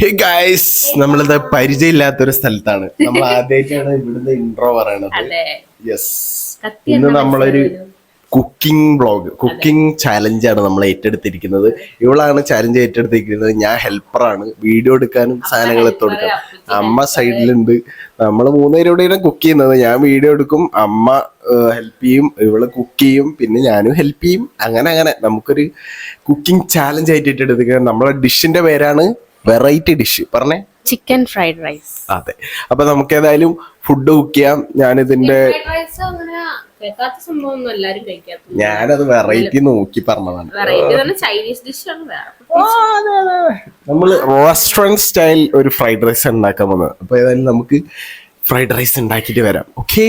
Hey guys നമ്മളിത് പരിചയമില്ലാത്തൊരു സ്ഥലത്താണ്. നമ്മൾ ആദ്യമായിട്ടാണ് ഇവിടുന്ന് ഇൻട്രോ പറയണത്. യെസ് ഇന്ന് നമ്മളൊരു കുക്കിംഗ് ബ്ലോഗ് കുക്കിംഗ് ചാലഞ്ചാണ് നമ്മൾ ഏറ്റെടുത്തിരിക്കുന്നത്. ഇവളാണ് ചാലഞ്ച് ഏറ്റെടുത്തിരിക്കുന്നത്. ഞാൻ ഹെൽപ്പറാണ് വീഡിയോ എടുക്കാനും സാധനങ്ങൾ എത്തി അമ്മ സൈഡിലുണ്ട്. നമ്മൾ മൂന്നുപേരോടെയാണ് കുക്ക് ചെയ്യുന്നത്. ഞാൻ വീഡിയോ എടുക്കും അമ്മ ഹെൽപ്പ് ചെയ്യും ഇവൾ കുക്ക് ചെയ്യും പിന്നെ ഞാനും ഹെൽപ്പ് ചെയ്യും. അങ്ങനെ അങ്ങനെ. നമുക്കൊരു കുക്കിംഗ് ചാലഞ്ച് ആയിട്ട് ഏറ്റെടുത്തിരിക്കുന്നത്. നമ്മളെ ഡിഷിന്റെ പേരാണ് വെറൈറ്റി ഡിഷ്. പറഞ്ഞേ? Chicken fried rice. അതെ. അപ്പൊ നമുക്ക് ഏതായാലും ഫുഡ് കുക്ക് ചെയ്യാം. ഞാനിതിന്റെ എല്ലാരും കഴിക്കാത്ത ഞാനത് വെറൈറ്റി നോക്കി പറഞ്ഞതാണ്. നമ്മൾ റെസ്റ്റോറന്റ് സ്റ്റൈൽ ഒരു ഫ്രൈഡ് റൈസ് ഉണ്ടാക്കാൻ വന്നത് അപ്പൊ ഏതായാലും നമുക്ക് ഫ്രൈഡ് റൈസ് ഉണ്ടാക്കിയിട്ട് വരാം. ഓക്കെ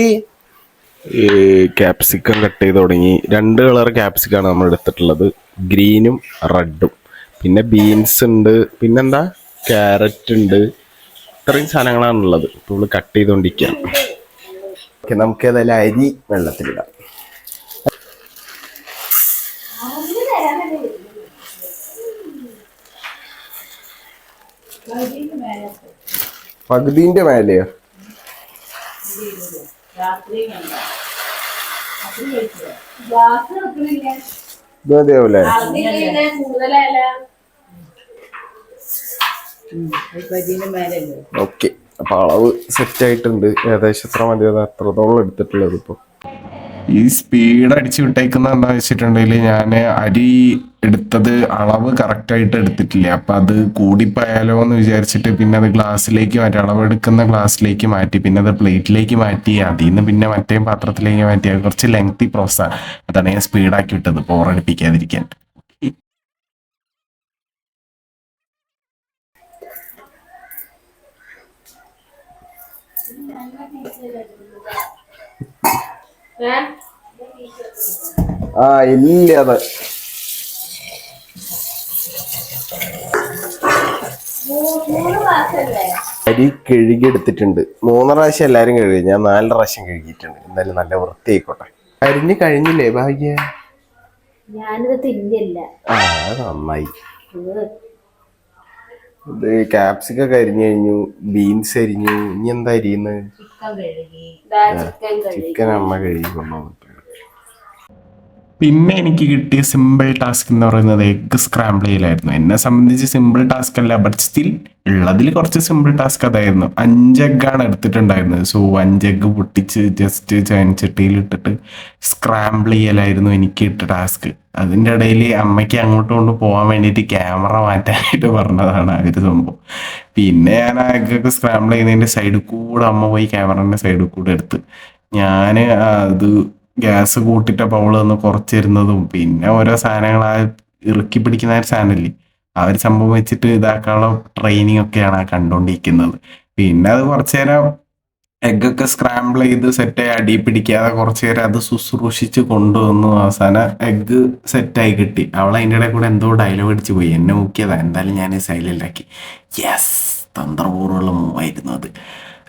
ക്യാപ്സിക്കം കട്ട് ചെയ്ത് തുടങ്ങി. രണ്ട് കളർ ക്യാപ്സിക്കാണ് നമ്മൾ എടുത്തിട്ടുള്ളത്. ഗ്രീനും റെഡും പിന്നെ ബീൻസ് ഉണ്ട് പിന്നെന്താ? ക്യാരറ്റ് ഉണ്ട്. ഇത്രയും സാധനങ്ങളാണുള്ളത്. ഇപ്പോൾ നമ്മൾ കട്ട് ചെയ്തുകൊണ്ടിരിക്കുകയാണ് ഓക്കെ നമുക്ക് ഏതായാലും അരി വെള്ളത്തിലിടാം. പകുതിന്റെ മേലെയോ? ഇത് മതിയാവൂലേ ഓക്കെ അപ്പൊ അളവ് സെറ്റ് ആയിട്ടുണ്ട്. ഏകദേശം എത്ര മതി അത് അത്രത്തോളം എടുത്തിട്ടുള്ളത് ഇപ്പൊ. ഈ സ്പീഡ് അടിച്ചു വിട്ടേക്കുന്ന എന്താ വെച്ചിട്ടുണ്ടെങ്കിൽ ഞാൻ അരി എടുത്തത് അളവ് കറക്റ്റായിട്ട് എടുത്തിട്ടില്ല. അപ്പം അത് കൂടിപ്പോയാലോ എന്ന് വിചാരിച്ചിട്ട് പിന്നെ അത് ഗ്ലാസ്സിലേക്ക് മാറ്റി അളവെടുക്കുന്ന ഗ്ലാസ്സിലേക്ക് മാറ്റി പിന്നെ അത് പ്ലേറ്റിലേക്ക് മാറ്റി അതിൽ നിന്ന് പിന്നെ മറ്റേ പാത്രത്തിലേക്ക് മാറ്റി. കുറച്ച് ലെങ്തി പ്രോസസ്സാണ് അതാണ് ഞാൻ സ്പീഡാക്കി വിട്ടത്. ബോറടിപ്പിക്കാതിരിക്കാൻ ആ ഇല്ല അത്. അരി കഴുകിയെടുത്തിട്ടുണ്ട്. മൂന്ന് പ്രാവശ്യം എല്ലാരും കഴുകി. ഞാൻ നാല് പ്രാവശ്യം കഴുകിയിട്ടുണ്ട്. എന്തായാലും നല്ല വൃത്തിയായിക്കോട്ടെ. അരിഞ്ഞ് കഴിഞ്ഞില്ലേ ഭാഗ്യ? ഞാനിത് തിന്നില്ല. ആ നന്നായി. ഇത് ക്യാപ്സിക്കൊക്കെ അരിഞ്ഞു കഴിഞ്ഞു. ബീൻസ് അരിഞ്ഞു. ഇനി എന്താ അരിയുന്നത്? ചിക്കൻ അമ്മ കഴുകി കൊണ്ടുവന്നിട്ടുണ്ട് പിന്നെ എനിക്ക് കിട്ടിയ സിമ്പിൾ ടാസ്ക് എന്ന് പറയുന്നത് എഗ് സ്ക്രാമ്പിൾ ചെയ്യലായിരുന്നു. എന്നെ സംബന്ധിച്ച് സിമ്പിൾ ടാസ്ക് അല്ല ബട്ട് സ്റ്റിൽ ഉള്ളതിൽ കുറച്ച് സിമ്പിൾ ടാസ്ക് അതായിരുന്നു. അഞ്ച് എഗ്ഗാണ് എടുത്തിട്ടുണ്ടായിരുന്നത്. സോ അഞ്ചെഗ് പൊട്ടിച്ച് ജസ്റ്റ് ചയൻചട്ടിയിൽ ഇട്ടിട്ട് സ്ക്രാമ്പിൾ ചെയ്യലായിരുന്നു എനിക്ക് ഇട്ട ടാസ്ക് അതിന്റെ ഇടയിൽ അമ്മയ്ക്ക് അങ്ങോട്ട് കൊണ്ട് പോകാൻ വേണ്ടിയിട്ട് ക്യാമറ മാറ്റാനായിട്ട് പറഞ്ഞതാണ് ആ ഒരു സംഭവം. പിന്നെ ഞാൻ ആ എഗ്ഗൊക്കെ സ്ക്രാമ്പിൾ ചെയ്യുന്നതിന്റെ സൈഡിൽ കൂടെ അമ്മ പോയി ക്യാമറേന്റെ സൈഡിൽ കൂടെ എടുത്ത്. ഞാൻ അത് ഗ്യാസ് കൂട്ടിയിട്ട് ബൗൾ ഒന്ന് കുറച്ചിരുന്നതും പിന്നെ ഓരോ സാധനങ്ങൾ ആ ഇറുക്കി പിടിക്കുന്ന ഒരു സാധനമില്ലേ? ആ ഒരു സംഭവം വെച്ചിട്ട് ഇതാക്കാനുള്ള ട്രെയിനിങ് ഒക്കെയാണ് കണ്ടുകൊണ്ടിരിക്കുന്നത് പിന്നെ അത് കുറച്ചു നേരം എഗ്ഗൊക്കെ സ്ക്രാമ്പിൾ ചെയ്ത് സെറ്റായി അടി പിടിക്കാതെ കുറച്ചു നേരം അത് ശുശ്രൂഷിച്ച് കൊണ്ടുവന്നു. അവസാനം എഗ്ഗ് സെറ്റായി കിട്ടി. അവൾ അതിന്റെ ഇടയിൽ കൂടെ എന്തോ ഡയലോഗ് അടിച്ച് പോയി. എന്നെ നോക്കിയതാ. എന്തായാലും ഞാൻ സൈലന്റാക്കി യെസ് തന്ത്രപൂർവമുള്ള മൂവായിരുന്നു അത്.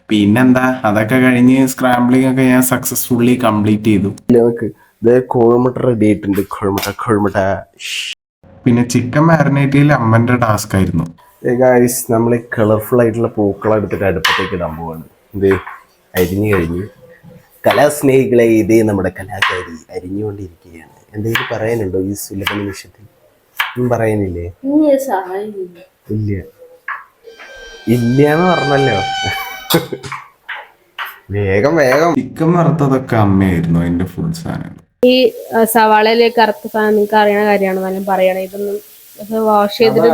പിന്നെന്താ? അതൊക്കെ കഴിഞ്ഞ് സ്ക്രാമ്പിളിംഗ് ഒക്കെ ഞാൻ സക്സസ്ഫുള്ളി കംപ്ലീറ്റ് ചെയ്തു. കോഴിമുട്ട റെഡി ആയിട്ടുണ്ട്. കോഴിമുട്ട കോഴിമുട്ട. പിന്നെ ചിക്കൻ മാരിനേറ്റ് ചെയ്യൽ അമ്മന്റെ ടാസ്ക് ആയിരുന്നു. ഗായ്സ് നമ്മൾ ഈ കളർഫുൾ ആയിട്ടുള്ള പൂക്കൾ എടുത്തിട്ട് അടുപ്പത്തേക്ക് ഇടാൻ പോവാണ്. ഇത് അരിഞ്ഞു കഴിഞ്ഞു. കലാസ്നേഹികളെ ഇതേ നമ്മുടെ കലാകാരി അരിഞ്ഞുകൊണ്ടിരിക്കുകയാണ്. എന്തെങ്കിലും പറയാനുണ്ടോ ഈ സുലഭ നിമിഷത്തിൽ? ഒന്നും പറയാനില്ലേ? ഇല്ല ഇല്ല. എന്ന് പറഞ്ഞല്ലോ. വേഗം വേഗം. ചിക്കൻ വറുത്തതൊക്കെ അമ്മയായിരുന്നു അതിന്റെ ഫുൾ സാധനം ഈ സവാളയിലെ കറുത്ത സാധനം നിങ്ങൾക്ക് അറിയണ കാര്യമാണ് ഞാൻ പറയണേ. ഇതൊന്നും വാഷ് ചെയ്തിട്ട്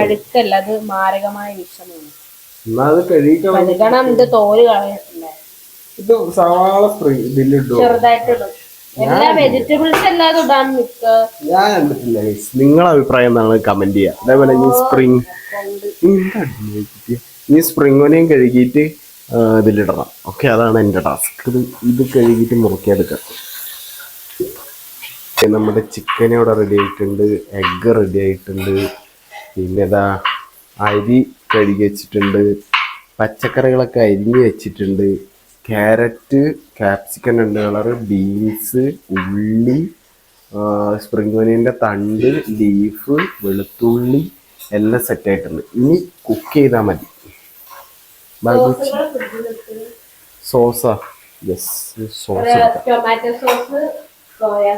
അഴുക്കല്ല അത് മാരകമായ വിഷമാണ്. കഴുകണം ഇത് തോൽ കളഞ്ഞിട്ടില്ലേ ഇത് സവാള സ്പ്രിങ് ഇതിലിട്ടോ ചെറുതായിട്ട് ഇടും എല്ലാ വെജിറ്റബിൾസ് എല്ലാതും ഇടാൻ നിക്ക ഞാൻ കണ്ടിട്ടില്ല guys. നിങ്ങളെ അഭിപ്രായം എന്താണ്? കമന്റ് ചെയ്യുക അതേപോലെ ഈ സ്പ്രിങ് ഈ സ്പ്രിങ് ഒനെയും കഴുകിയിട്ട് ഇതിലിടണം. ഓക്കെ അതാണ് എന്റെ ടാസ്ക് ഇത് ഇത് കഴുകിയിട്ട് മുറുക്കിയെടുക്കാം നമ്മുടെ ചിക്കൻ ഇവിടെ റെഡി ആയിട്ടുണ്ട് എഗ്ഗ് റെഡി ആയിട്ടുണ്ട്. പിന്നെ ഇതാ അരി കഴുകി വെച്ചിട്ടുണ്ട്. പച്ചക്കറികളൊക്കെ അരിഞ്ഞ് വെച്ചിട്ടുണ്ട്. ക്യാരറ്റ് ക്യാപ്സിക്കൻ രണ്ട് കളറ് ബീൻസ് ഉള്ളി സ്പ്രിംഗ് ഒനിയന്റെ തണ്ട് ലീഫ് വെളുത്തുള്ളി എല്ലാം സെറ്റ് ആയിട്ടുണ്ട്. ഇനി കുക്ക് ചെയ്താൽ മതി. സോസാ yes sauce tomato sauce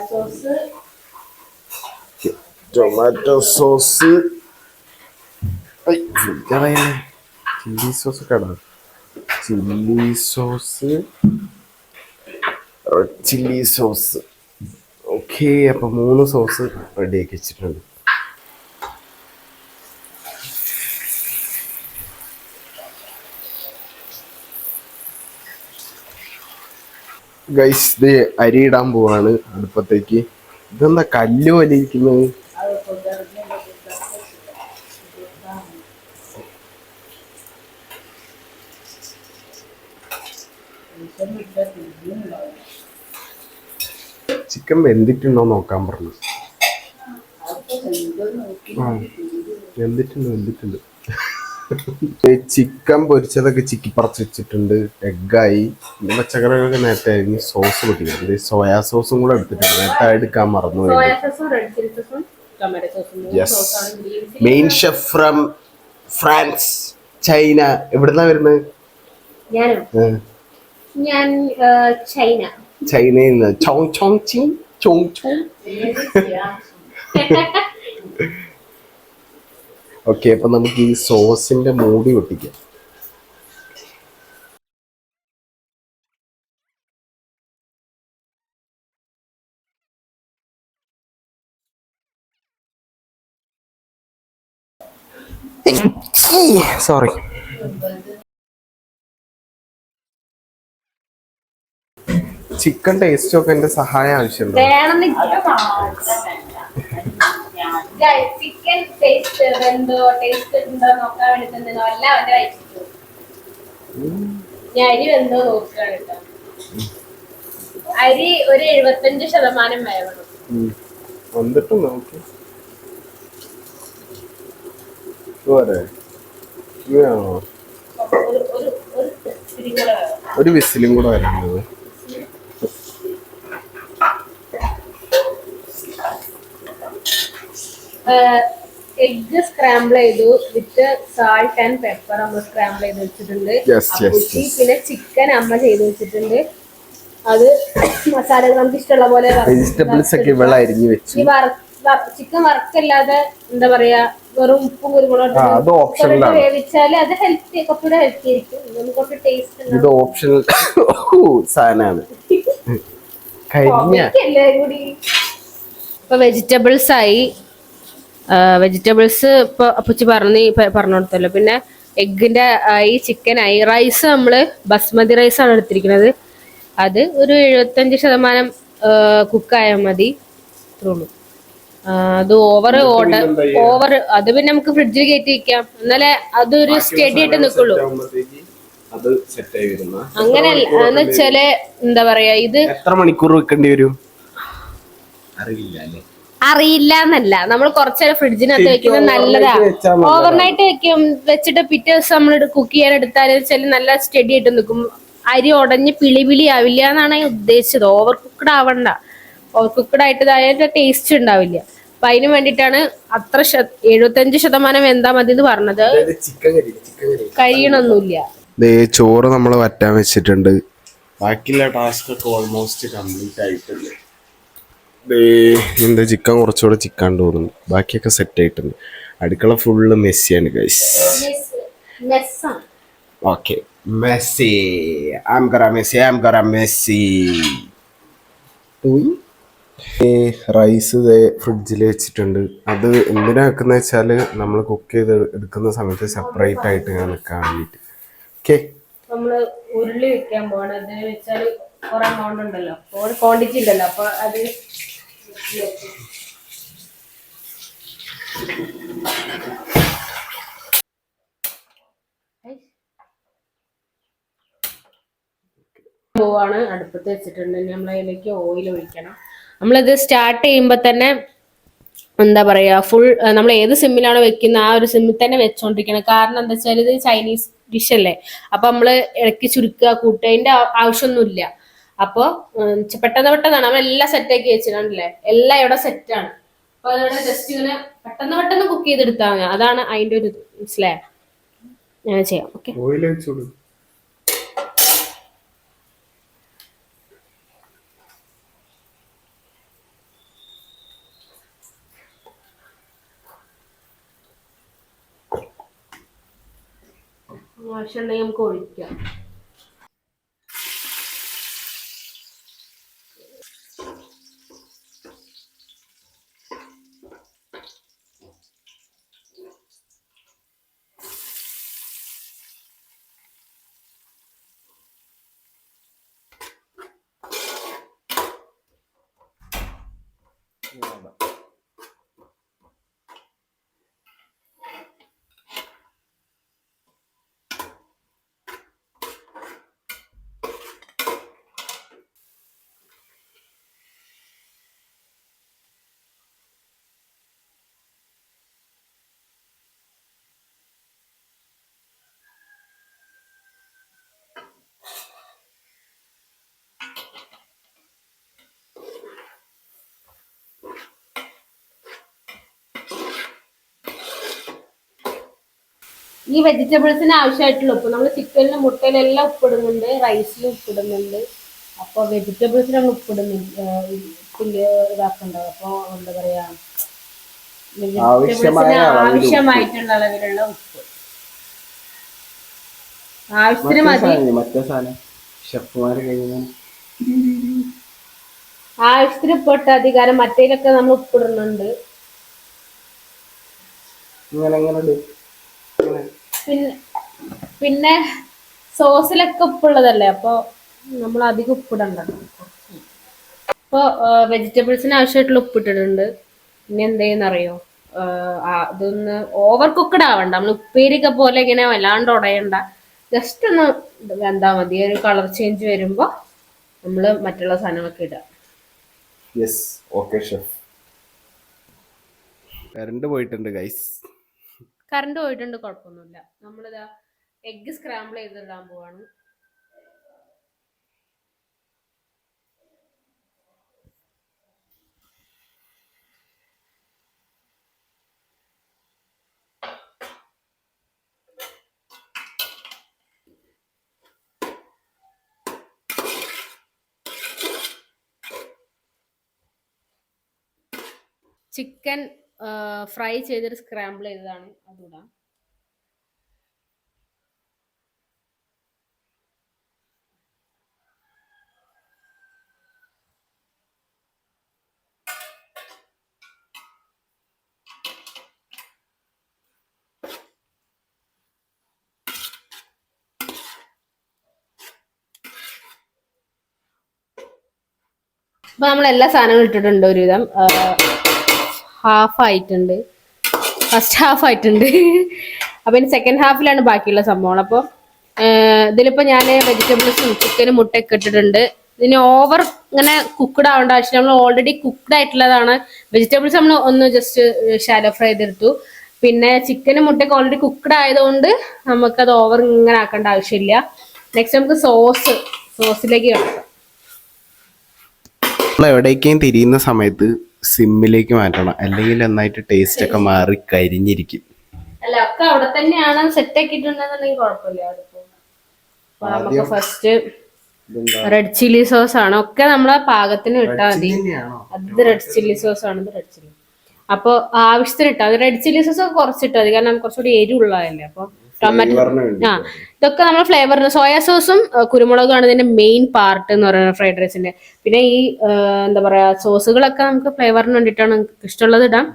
sauce tomato sauce chilli sauce ഒക്കെ chilli sauce chilli sauce okay അപ്പൊ മൂന്ന് സോസ് റെഡി ആക്കി വെച്ചിട്ടുണ്ട്. ഗൈസ് ഇത് അരി ഇടാൻ പോവാണ് അടുപ്പത്തേക്ക്. ഇതെന്താ കല്ല് പോലെ ഇരിക്കുന്നത്? ചിക്കൻ വെന്തിട്ടുണ്ടോ നോക്കാൻ പറഞ്ഞു. വെന്തിട്ടുണ്ട് വെന്തിട്ടുണ്ട്. ചിക്കൻ പൊരിച്ചതൊക്കെ ചിക്കി പറിച്ച് വെച്ചിട്ടുണ്ട്. എഗ്ഗായി. പിന്നെ പച്ചക്കറികളൊക്കെ നേരത്തെ അരിഞ്ഞ് സോസ് പൊട്ടിക്കുന്നുണ്ട് സോയാ സോസും കൂടെ എടുത്തിട്ടുണ്ട്. നേരത്തെ എടുക്കാൻ മറന്നു yes main chef from France China. എവിടുന്നാ വരുന്നത്? ഞാൻ ചൈന. ചൈനയിൽ നിന്ന്. Chong chong ching chong chong. Okay അപ്പൊ നമുക്ക് ഈ സോസിന്റെ മൂടി ഒട്ടിക്കാം സോറി ചിക്കൻ ടേസ്റ്റ് ഒക്കെ എന്റെ സഹായം ആവശ്യമുണ്ടോ? ചിക്കൻ ടേസ്റ്റ് എന്തോ ടേസ്റ്റ് ഉണ്ടോ നോക്കാൻ വേണ്ടി തന്നെ എല്ലാം അവന്റെ വയറ്റിട്ടു ഞാൻ അരി എന്തോ നോക്കുകയാണ് കേട്ടോ. അരി ഒരു എഴുപത്തഞ്ച് ശതമാനം വേവണം. വന്നിട്ട് നോക്കി. ഒരു വിസിലും കൂടെ വരേണ്ടത്. എഗ് സ്ക്രാമ്പിൾ ചെയ്തു വിത്ത് സാൾട്ട് ആൻഡ് പെപ്പർ നമ്മൾ സ്ക്രാമ്പിൾ ചെയ്ത് വെച്ചിട്ടുണ്ട്. പിന്നെ ചിക്കൻ അമ്മ ചെയ്ത് വെച്ചിട്ടുണ്ട്. അത് മസാല നമുക്ക് ഇഷ്ടമുള്ള പോലെ വെജിറ്റബിൾസ് ഒക്കെ ഇവിടെ അരിഞ്ഞു വെച്ചു. ചിക്കൻ വറക്കല്ലാതെ എന്താ പറയാ വെറും ഉപ്പും കുരുമുളകും വേവിച്ചാൽ അത് ഹെൽത്തി കുറച്ചുകൂടെ ഹെൽത്തി ആയിരിക്കും. നമുക്ക് കുറച്ച് ടേസ്റ്റ് ഇത് ഓപ്ഷണൽ സാധനമാണ്. കൂടി ഇപ്പൊ വെജിറ്റബിൾസ് ആയി. വെജിറ്റബിൾസ് ഇപ്പൊ അപ്പച്ചി പറഞ്ഞു പറഞ്ഞു കൊടുത്തല്ലോ പിന്നെ എഗ്ഗിന്റെ ഈ ചിക്കൻ ഐ റൈസ് നമ്മൾ ബസ്മതി റൈസ് ആണ് എടുത്തിരിക്കുന്നത്. അത് ഒരു എഴുപത്തഞ്ച് ശതമാനം കുക്കായാൽ മതി. ഇത്രയുള്ളൂ അത് ഓവർ ഓർഡർ ഓവർ അത് പിന്നെ നമുക്ക് ഫ്രിഡ്ജിൽ കയറ്റി വെക്കാം. എന്നാലേ അതൊരു സ്റ്റഡി ആയിട്ട് നിൽക്കുള്ളൂ അങ്ങനല്ല എന്ന് വെച്ചാൽ എന്താ പറയാ ഇത് എത്ര മണിക്കൂർ വെക്കേണ്ടി വരും? അറിയില്ല അറിയില്ല എന്നല്ല നമ്മൾ കുറച്ചേരം ഫ്രിഡ്ജിനകത്ത് വെക്കുന്നത് നല്ലതാ. ഓവർനൈറ്റ് വെക്കും. വെച്ചിട്ട് പിറ്റേ ദിവസം നമ്മൾ കുക്ക് ചെയ്യാൻ എടുത്താൽ വെച്ചാൽ നല്ല സ്റ്റഡി ആയിട്ട് നിൽക്കും അരി ഉടഞ്ഞ് പിളി പിളി ആവില്ല എന്നാണ് ഉദ്ദേശിച്ചത്. ഓവർ കുക്ക്ഡ് ആവണ്ട. ഓവർ കുക്ക്ഡ് ആയിട്ട് ഇതായാലും ടേസ്റ്റ് ഉണ്ടാവില്ല. അപ്പൊ അതിന് വേണ്ടിയിട്ടാണ് അത്ര എഴുപത്തി എഴുപത്തഞ്ച് ശതമാനം എന്താ മതി എന്ന് പറഞ്ഞത്. ദേ ചോറ് നമ്മൾ വറ്റാൻ വെച്ചിട്ടുണ്ട്. ബാക്കിയുള്ള ടാസ്ക് ഒക്കെ ഓൾമോസ്റ്റ് കംപ്ലീറ്റ് ആയിട്ടുണ്ട്. എന്താ ചിക്കൻ കുറച്ചുകൂടെ ചിക്കൻ തോന്നുന്നു ബാക്കിയൊക്കെ സെറ്റ് ആയിട്ടുണ്ട്. അടുക്കള ഫുള്ള് മെസ്സിയാണ് ഗൈസ് ഓക്കെ മെസ്സി. ആം കറ മെസ്സി ആം കറ മെസ്സി. റൈസ് ഫ്രിഡ്ജിൽ വെച്ചിട്ടുണ്ട്. അത് എന്തിനാ വെക്കുന്ന വെച്ചാൽ നമ്മൾ കുക്ക് ചെയ്ത് എടുക്കുന്ന സമയത്ത് സെപ്പറേറ്റ് ആയിട്ട് ഇങ്ങനെ നിൽക്കാൻ വേണ്ടിയിട്ട് ഓക്കെ നമ്മൾ ഉരുളി വെക്കാൻ പോകണം എന്താണെന്ന് വെച്ചാൽ കുറെ എമൗണ്ട് ഉണ്ടല്ലോ. ക്വാണ്ടിറ്റി ഉണ്ടല്ലോ. അപ്പോൾ അത് പോവാണ് അടുപ്പത്ത് വെച്ചിട്ടുണ്ട്. നമ്മൾ അതിലേക്ക് ഓയിൽ ഒഴിക്കണം. നമ്മളിത് സ്റ്റാർട്ട് ചെയ്യുമ്പോൾ തന്നെ എന്താ പറയാ ഫുൾ നമ്മൾ ഏത് സിമ്മിലാണോ വെക്കുന്ന ആ ഒരു സിമ്മിൽ തന്നെ വെച്ചോണ്ടിരിക്കണം. കാരണം എന്താ വെച്ചാൽ ഇത് ചൈനീസ് ഡിഷ് അല്ലേ? അപ്പൊ നമ്മൾ ഇടയ്ക്ക് ചുരുക്കുക കൂട്ടുക. ആവശ്യമൊന്നുമില്ല. അപ്പൊ പെട്ടെന്ന് പെട്ടെന്നാണ്. നമ്മൾ എല്ലാം സെറ്റ് ആക്കി വെച്ചിട്ടുണ്ടല്ലേ? എല്ലാം ഇവിടെ സെറ്റാണ് അപ്പൊ അതോടെ ജസ്റ്റ് ഇങ്ങനെ പെട്ടെന്ന് പെട്ടെന്ന് കുക്ക് ചെയ്തെടുത്താൽ മതി അതാണ് അതിന്റെ ഒരു മനസ്സിലായ? ഞാൻ ചെയ്യാം. ഓക്കെ ആവശ്യമുണ്ടെങ്കിൽ നമുക്ക് ഒഴിക്കാം. ഈ വെജിറ്റബിൾസിന് ആവശ്യമായിട്ടുള്ള. ഉപ്പ് നമ്മൾ ചിക്കനിലും മുട്ടയിലെല്ലാം ഉപ്പിടുന്നുണ്ട് റൈസിലും ഉപ്പിടുന്നുണ്ട്. അപ്പോൾ വെജിറ്റബിൾസിന് ഉപ്പിടുന്നില്ല ഉപ്പിൽ ഇതാക്കേണ്ടത് അപ്പോൾ എന്താ പറയാ വെജിറ്റബിൾസിന്. ആവശ്യമായിട്ടുള്ള അളവിലുള്ള ഉപ്പ്. ആവശ്യത്തിന് മതി. മറ്റേ സാധനം. ഷെഫുമാര് കഴിയുന്ന ആവശ്യത്തിന് ഉപ്പിട്ട അധികാരം മറ്റേലൊക്കെ നമ്മൾ ഉപ്പിടുന്നുണ്ട്. ഇങ്ങനെ. ഇങ്ങനെ. പിന്നെ പിന്നെ സോസിലൊക്കെ ഉപ്പുള്ളതല്ലേ? അപ്പോൾ നമ്മൾ അധികം ഉപ്പിടണ്ടല്ലോ അപ്പോൾ വെജിറ്റബിൾസിന് ആവശ്യമായിട്ടുള്ള ഉപ്പിട്ടിട്ടുണ്ട്. പിന്നെ എന്തെയ്യുന്ന അറിയോ അതൊന്ന് ഓവർ കുക്കഡ് ആവണ്ട. നമ്മൾ ഉപ്പേരിക്ക പോലെ ഇങ്ങനെ വല്ലാണ്ട് ഉടയണ്ട. ജസ്റ്റ് ഒന്ന് എന്താ മതി. ഒരു കളർ ചേഞ്ച് വരുമ്പോൾ നമ്മൾ മറ്റുള്ള സാധനങ്ങളൊക്കെ ഇടുക യെസ് ഓക്കെ ഷെഫ് കറണ്ട് പോയിട്ടുണ്ട് ഗൈസ് കറണ്ട് പോയിട്ടുണ്ട് കുഴപ്പമൊന്നുമില്ല. നമ്മളിതാ എഗ്ഗ് സ്ക്രാമ്പിൾ ചെയ്തിടാൻ പോവാണ്. ചിക്കൻ ഫ്രൈ ചെയ്തിട്ട് സ്ക്രാമ്പിൾ ചെയ്തതാണ്. അതുകൂടാ അപ്പൊ നമ്മൾ എല്ലാ സാധനങ്ങളും ഇട്ടിട്ടുണ്ട് ഒരുവിധം. ഹാഫ് ആയിട്ടുണ്ട് ഫസ്റ്റ് ഹാഫ് ആയിട്ടുണ്ട് അപ്പൊ ഇനി സെക്കൻഡ് ഹാഫിലാണ് ബാക്കിയുള്ള സംഭവങ്ങൾ അപ്പോൾ ഇതിലിപ്പോ ഞാൻ വെജിറ്റബിൾസും ചിക്കനും മുട്ടയൊക്കെ ഇട്ടിട്ടുണ്ട്. ഇതിന് ഓവർ ഇങ്ങനെ കുക്ക്ഡ് ആവേണ്ട ആവശ്യം നമ്മൾ ഓൾറെഡി കുക്ക്ഡ് ആയിട്ടുള്ളതാണ്. വെജിറ്റബിൾസ് നമ്മൾ ഒന്ന് ജസ്റ്റ് ഷാലോ ഫ്രൈ ചെയ്തെടുത്തു പിന്നെ ചിക്കനും മുട്ടയൊക്കെ ഓൾറെഡി കുക്ക്ഡ് ആയതുകൊണ്ട് നമുക്കത് ഓവർ ഇങ്ങനെ ആക്കേണ്ട ആവശ്യമില്ല. നെക്സ്റ്റ് നമുക്ക് സോസ് സോസിലേക്ക് കിടക്കാം. എവിടേക്കും തിരിയുന്ന സമയത്ത് സിമ്മിലേക്ക് മാറ്റണം. അല്ലെങ്കിൽ നന്നായിട്ട് ടേസ്റ്റ് ഒക്കെ മാറി കരിഞ്ഞിരിക്കും. അല്ല ഒക്കെ അവിടെ തന്നെയാണ് സെറ്റ് ആക്കിയിട്ടുണ്ടെന്നുണ്ടെങ്കിൽ കുഴപ്പമില്ല. ഫസ്റ്റ് റെഡ് ചില്ലി സോസ് ആണ്. ഒക്കെ നമ്മളെ പാകത്തിന് ഇട്ടാൽ മതി. അത് റെഡ് ചില്ലി സോസ് ആണ് റെഡ് ചില്ലി അപ്പൊ ആവശ്യത്തിന് ഇട്ടാ അത് റെഡ് ചില്ലി സോസ് ഒക്കെ കുറച്ചിട്ടാ മതി. കാരണം കുറച്ചുകൂടി എരിവുള്ളതല്ലേ? അപ്പൊ ടൊമാറ്റോ ആ ഇതൊക്കെ നമ്മൾ ഫ്ലേവറിന് സോയാ സോസും കുരുമുളകുമാണ് ഇതിന്റെ മെയിൻ പാർട്ട് എന്ന് പറയുന്നത് ഫ്രൈഡ് റൈസിന്റെ പിന്നെ ഈ എന്താ പറയാ സോസുകളൊക്കെ നമുക്ക് ഫ്ലേവറിന് വേണ്ടിയിട്ടാണ് നമുക്ക് ഇഷ്ടമുള്ളത് ഇടാം.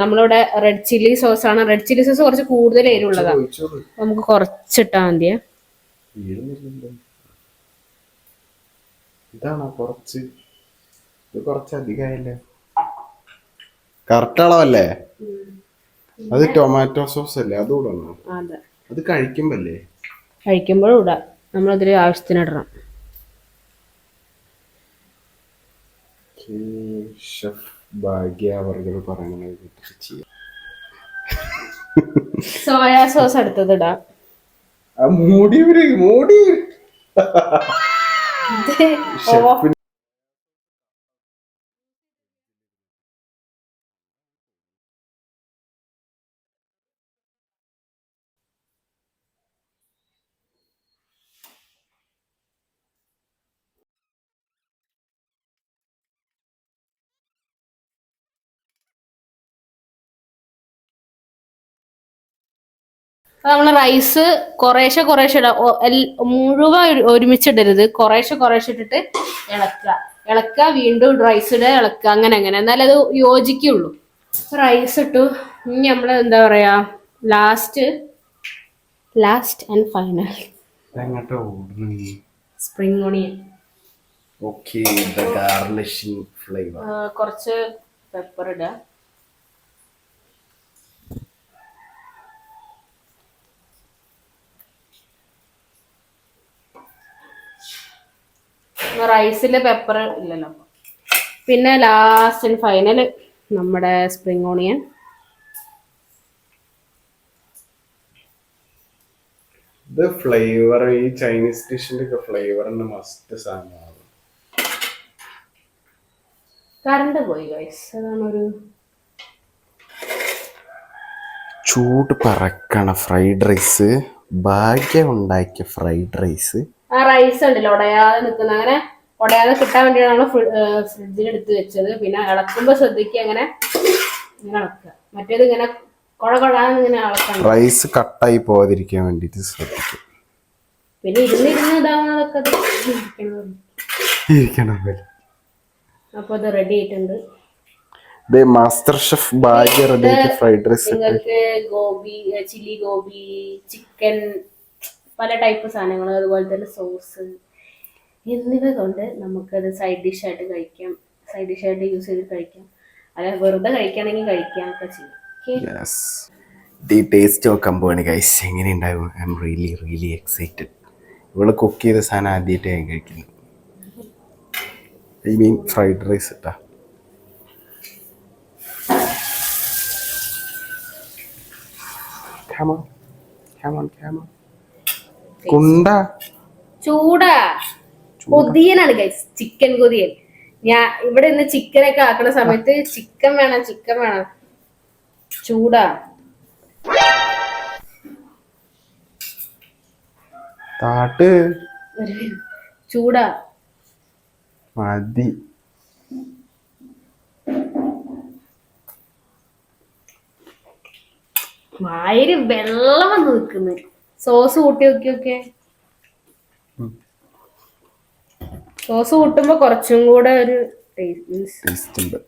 നമ്മളിവിടെ റെഡ് ചില്ലി സോസ് ആണ്. റെഡ് ചില്ലി സോസ് കുറച്ച് കൂടുതൽ എരിവുള്ളതാണ് നമുക്ക് കുറച്ചിട്ടാ മതിയെ. ഇതാണോ കുറച്ച്? ഇത് കുറച്ച് അധികമായില്ലേ? കറക്റ്റ് അളവല്ലേ? അത് ടൊമാറ്റോ സോസ് അല്ലേ? അതുകൂടെ അതെ കഴിക്കുമ്പല്ലേ? കഴിക്കുമ്പോഴും ഇടാം. നമ്മളതിൽ ആവശ്യത്തിന് ഇടണം ഷെഫ് ഭാഗ്യ അവർകൾ പറയണത് ചെയ്യാം. സോയാ സോസ് അടുത്തത് ഇടാം. മൂടി മൂടി. നമ്മൾ റൈസ് കുറേശ്ശെ കുറേശ്ശെ ഇടാം. മുഴുവൻ ഒരുമിച്ചിടരുത്. കുറേശ്ശെ കുറേശ്ശെ ഇട്ടിട്ട് ഇളക്കുക. ഇളക്കുക വീണ്ടും റൈസ് ഇടുക ഇളക്കുക. അങ്ങനെ അങ്ങനെ. എന്നാലത് അത് യോജിക്കുള്ളൂ. റൈസ് ഇട്ടു. ഇനി നമ്മൾ എന്താ പറയാ? Last last and final spring onion okay garlic flavour കുറച്ച് പെപ്പർ ഇടുക. റൈസിൽ പെപ്പർ ഇല്ലല്ലോ. പിന്നെ ലാസ്റ്റ് ആൻഡ് ഫൈനൽ നമ്മുടെ സ്പ്രിങ് ഓണിയൻ ഇത് ഫ്ലേവർ ഈ ചൈനീസ് ഡിഷിന്റെ ഒക്കെ ഫ്ലേവറിന്റെ മസ്റ്റ് സാധനമാണ്. കറണ്ട് പോയി ഗൈസ് അതാണ് ഒരു ചൂട് പറക്കണ ഫ്രൈഡ് റൈസ് ഭാഗ്യം ഉണ്ടാക്കിയ ഫ്രൈഡ് റൈസ് ആ റൈസ് ഉണ്ടല്ലോ ഉടയാതെ നിൽക്കുന്ന അങ്ങനെ ഉടയാതെ കിട്ടാൻ വേണ്ടിയാണ് നമ്മൾ ഫ്രിഡ്ജിൽ എടുത്ത് വെച്ചത്. പിന്നെ ഇളക്കുമ്പോൾ ശ്രദ്ധിക്കുക അങ്ങനെ ഇങ്ങനെ ഇളക്കുക മറ്റേത് ഇങ്ങനെ കുഴകൊഴാന്ന് ഇങ്ങനെ ഇളക്കണം റൈസ് കട്ടായി പോകാതിരിക്കാൻ വേണ്ടിട്ട് ശ്രദ്ധിക്കും. പിന്നെ ഇരുന്നിരുന്ന് ഇതാവുന്നതൊക്കെ ഇരിക്കണം. അപ്പൊ അത് റെഡി ആയിട്ടുണ്ട്. Master chef Bhagya ready fried rice നിങ്ങൾക്ക് ഗോബി ചില്ലി ഗോബി ചിക്കൻ പല ടൈപ്പ് സാധനങ്ങൾ അതുപോലെ തന്നെ സോസ് എന്നിവ കൊണ്ട് നമുക്കത് സൈഡ് ഡിഷായിട്ട് കഴിക്കാം. സൈഡ് ഡിഷായിട്ട് യൂസ് ചെയ്ത് കഴിക്കാം. അല്ല വെറുതെ കഴിക്കുകയാണെങ്കിൽ കഴിക്കാം ഒക്കെ ചെയ്യും ടേസ്റ്റ് നോക്കാൻ ഗൈസ് എങ്ങനെ ഉണ്ടാവും I'm really really excited ഇവൾ കുക്ക് ചെയ്ത സാധനം ആദ്യമായിട്ട് ഞാൻ കഴിക്കുന്നു ഐ മീൻ ഫ്രൈഡ് റൈസ് ഇട്ടാ. Come on. Come. കുണ്ട. ചൂടാ. കൊതിയനാണ് ഗൈസ് ചിക്കൻ കൊതിയൻ. ഞാൻ ഇവിടെ ഇന്ന് ചിക്കനൊക്കെ ആക്കുന്ന സമയത്ത് ചിക്കൻ വേണം ചിക്കൻ വേണം. ചൂടാ. താട്ട്. ചൂടാ. മതി. വായര് വെള്ളം വന്ന് നിൽക്കുന്നു. സോസ് കൂട്ടി നോക്കി നോക്കിയേ. സോസ് കൂട്ടുമ്പോ കുറച്ചും കൂടെ ഒരു ടേസ്റ്റ് ഉണ്ട്.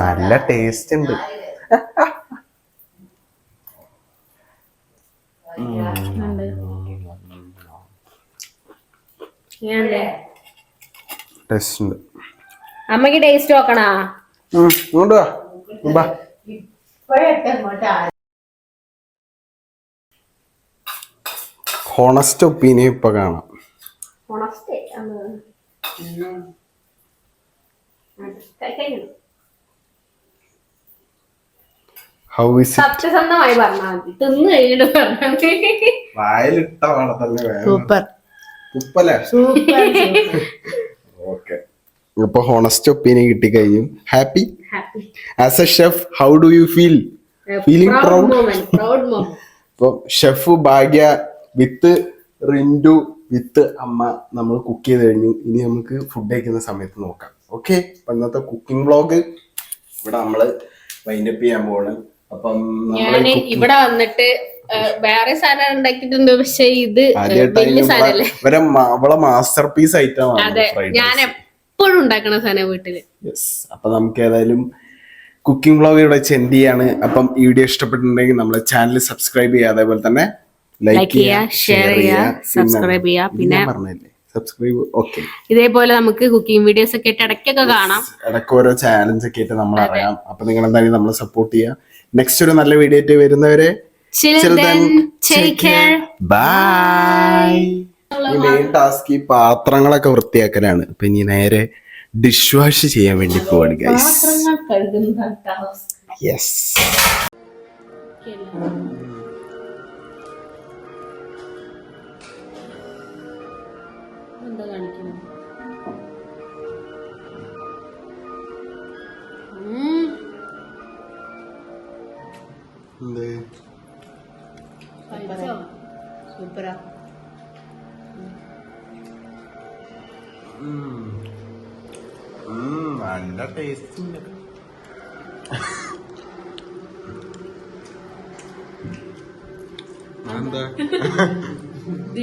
നല്ല ടേസ്റ്റ് ഉണ്ട്. ടേസ്റ്റ് ഉണ്ട്. അമ്മയ്ക്ക് ടേസ്റ്റ് നോക്കണാ? ഇങ്ങോട്ട് വാ. ഹോണസ്റ്റ് ഒപ്പീനിയൻ ഇപ്പൊ കാണാം. ഹൗ ഇസ് സത്യസന്ധമായി പറഞ്ഞാൽ മതി. തിന്നു കഴിഞ്ഞിട്ട് പറഞ്ഞാൽ വായിലിട്ട വേണം തന്നെ സൂപ്പർ ഉപ്പല്ലേ? ഓക്കെ ഇപ്പൊ honest opinion കിട്ടിക്കഴിഞ്ഞു. Happy happy as a chef how do you feel Feeling proud? Proud ഇപ്പൊ ഷെഫ് ഭാഗ്യ വിത്ത് റിൻഡു വിത്ത് അമ്മ നമ്മൾ കുക്ക് ചെയ്ത് കഴിഞ്ഞു. ഇനി നമുക്ക് ഫുഡ് കഴിക്കുന്ന സമയത്ത് നോക്കാം. ഓക്കെ അപ്പൊ ഇന്നത്തെ കുക്കിംഗ് വ്ളോഗ് ഇവിടെ നമ്മൾ വൈൻഡപ്പ് ചെയ്യാൻ പോവാണ്. അപ്പം ഞാൻ ഇവിടെ വന്നിട്ട് വേറെ സാധനം ഉണ്ടാക്കിയിട്ടുണ്ട് പക്ഷെ ഇത് വലിയ സാധനല്ലേ അവളെ മാസ്റ്റർ പീസ് ഐറ്റം അതെ ഞാൻ എപ്പോഴും ഉണ്ടാക്കണ സാധനം വീട്ടിൽ. അപ്പൊ നമുക്ക് ഏതായാലും കുക്കിംഗ് വ്ളോഗ് ഇവിടെ ചെൻഡിയാണ് അപ്പം ഈ വീഡിയോ ഇഷ്ടപ്പെട്ടിട്ടുണ്ടെങ്കിൽ നമ്മളെ ചാനൽ സബ്സ്ക്രൈബ് ചെയ്യുക. അതേപോലെ തന്നെ ലൈക്ക് ചെയ്യുക, ഷെയർ ചെയ്യുക, സബ്സ്ക്രൈബ് ചെയ്യുക, പിന്നെ- പറഞ്ഞില്ലേ സബ്സ്ക്രൈബ് ഓക്കെ ഇതേപോലെ നമുക്ക് കുക്കിംഗ് വീഡിയോസ് ഒക്കെ ആയിട്ട് ഇടയ്ക്കൊക്കെ കാണാം. ഇടയ്ക്ക് ഓരോ ചാലഞ്ച് ഒക്കെ ആയിട്ട് നമ്മൾ അറിയാം. അപ്പൊ നിങ്ങൾ എന്തായാലും നമ്മൾ സപ്പോർട്ട് ചെയ്യുക നെക്സ്റ്റ് ഒരു നല്ല വീഡിയോ ആയിട്ട് വരുന്നവരെ. ബൈ മെയിൻ ടാസ്ക് ഈ പാത്രങ്ങളൊക്കെ വൃത്തിയാക്കലാണ്. അപ്പൊ ഇനി നേരെ ഡിഷ് വാഷ് ചെയ്യാൻ വേണ്ടി പോവാണ് ഗൈസ് പാത്രങ്ങൾ കഴുകുന്ന task. യെസ് എന്താ? സൂപ്പറാ. നല്ല ടേസ്റ്റ് ഉണ്ട്. എന്താ